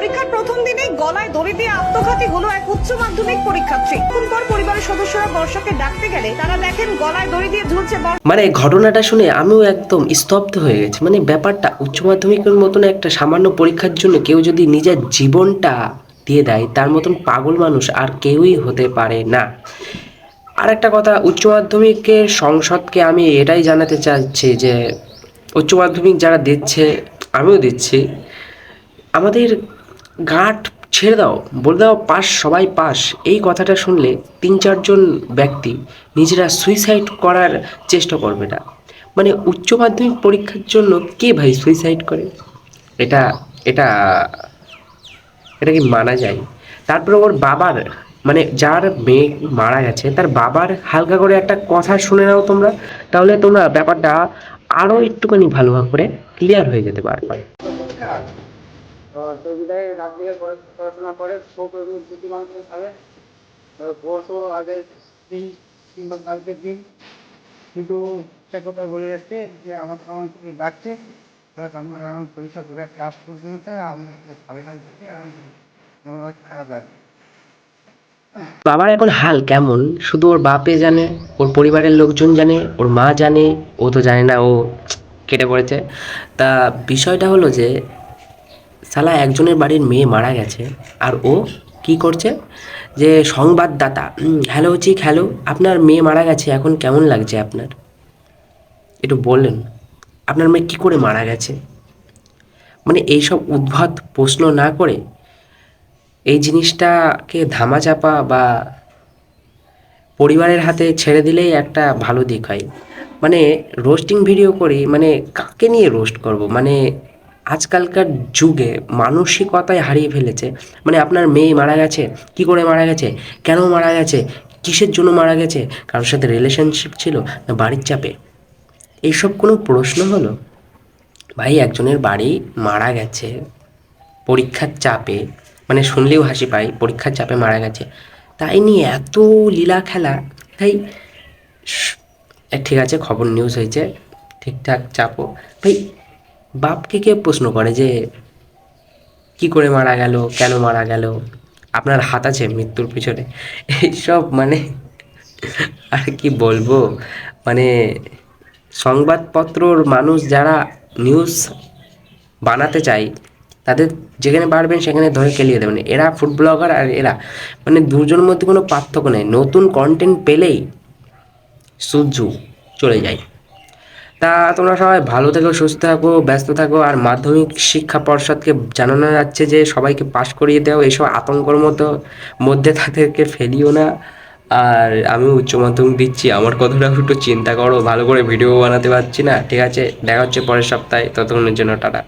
পরীক্ষার প্রথম দিনে গলায় দড়ি দিয়ে আত্মঘাতী হলো এক উচ্চ মাধ্যমিক পরীক্ষার্থী। কিছুক্ষণ পর পরিবারের সদস্যরা বর্ষাকে ডাকতে গেলে তারা দেখেন গলায় দড়ি দিয়ে ঝুলছে মানে ঘটনাটা শুনে আমিও একদম স্তব্ধ হয়ে গেছি। মানে ব্যাপারটা উচ্চ মাধ্যমিকের মতন একটা সামান্য পরীক্ষার জন্য কেউ যদি নিজের জীবনটা দিয়ে দেয়, তার মতন পাগল মানুষ আর কেউই হতে পারে না। আর একটা কথা, উচ্চ মাধ্যমিকের সংসদকে আমি এটাই জানাতে চাচ্ছি যে, উচ্চ মাধ্যমিক যারা দিচ্ছে, আমিও দিচ্ছি। আমাদের গাঁট ছেড়ে দাও, বলে দাও পাস, সবাই পাস। এই কথাটা শুনলে তিন, চারজন ব্যক্তি নিজেরা সুইসাইড করার চেষ্টা করবে না। মানে উচ্চ মাধ্যমিক পরীক্ষার জন্য কে ভাই সুইসাইড করে? এটা এটা এটা কি মানা যায়? তারপরে ওর বাবার মানে যার মেয়ে মারা গেছে, তার বাবার হালকা করে একটা কথা শুনে নাও তোমরা, তাহলে তোমরা ব্যাপারটা আরও একটুখানি ভালোভাবে করে ক্লিয়ার হয়ে যেতে পারবে। তো রাত পড়াশোনা করে খুব দুটি মানুষ খাবে পরশু আগে দিন কিংবা কালকের দিন কিন্তু একটা কথা বলে যাচ্ছে যে আমার আমার আমার আমার পরীক্ষা করে ক্লাস করতে হতে আমি খারাপ বাবার এখন হাল কেমন? শুধু ওর বাপে জানে, ওর পরিবারের লোকজন জানে, ওর মা জানে, ও তো জানে না, ও কেটে পড়েছে। তা বিষয়টা হলো যে সালা একজনের বাড়ির মেয়ে মারা গেছে আর ও কি করছে? যে সংবাদদাতা হ্যালো চিক, হ্যালো, আপনার মেয়ে মারা গেছে, এখন কেমন লাগছে আপনার? একটু বললেন, আপনার মেয়ে কী করে মারা গেছে? মানে এইসব উদ্ভট প্রশ্ন না করে এই জিনিসটাকে ধামাচাপা বা পরিবারের হাতে ছেড়ে দিলেই একটা ভালো দিক হয়। মানে রোস্টিং ভিডিও করি মানে কাকে নিয়ে রোস্ট করব? মানে আজকালকার যুগে মানসিকতায় হারিয়ে ফেলেছে। মানে আপনার মেয়ে মারা গেছে, কি করে মারা গেছে, কেন মারা গেছে, কিসের জন্য মারা গেছে, কারোর সাথে রিলেশনশিপ ছিল না বাড়ির চাপে? এইসব কোনো প্রশ্ন হলো? ভাই, একজনের বাড়ি মারা গেছে, পরীক্ষার চাপে মানে শুনলেও হাসি পাই পরীক্ষার চাপে মারা গেছে। তাই নিয়ে এত লীলা খেলা, তাই ঠিক আছে, খবর নিউজ হয়েছে, ঠিকঠাক চাপো ভাই বাপকে কে প্রশ্ন করে যে, কি করে মারা গেল? কেন মারা গেল? আপনার হাত আছে মৃত্যুর পিছনে। এইসব মানে আর কি বলব? মানে সংবাদপত্রর মানুষ যারা নিউজ বানাতে চাই তাদের যেখানে পারবেন সেখানে ধরে কেলিয়ে দেবেন। এরা ফুড ব্লগার আর এরা। মানে দুজনের মধ্যে কোনো পার্থক্য নেই। নতুন কন্টেন্ট পেলেই সূর্য চলে যায়। তা তোমরা সবাই ভালো থেকো, সুস্থ থাকো, ব্যস্ত থাকো, আর মাধ্যমিক শিক্ষা পর্ষদকে জানানো যাচ্ছে যে সবাইকে পাশ করিয়ে দাও এইসব আতঙ্কর মতো, মধ্যে তাদেরকে ফেলিও না। আর আমি উচ্চ মাধ্যমিক দিচ্ছি, আমার কথাটা একটু চিন্তা করো, ভালো করে ভিডিও বানাতে পারছি না, ঠিক আছে? দেখা হচ্ছে পরের সপ্তাহে, ততক্ষণের জন্য টাটা।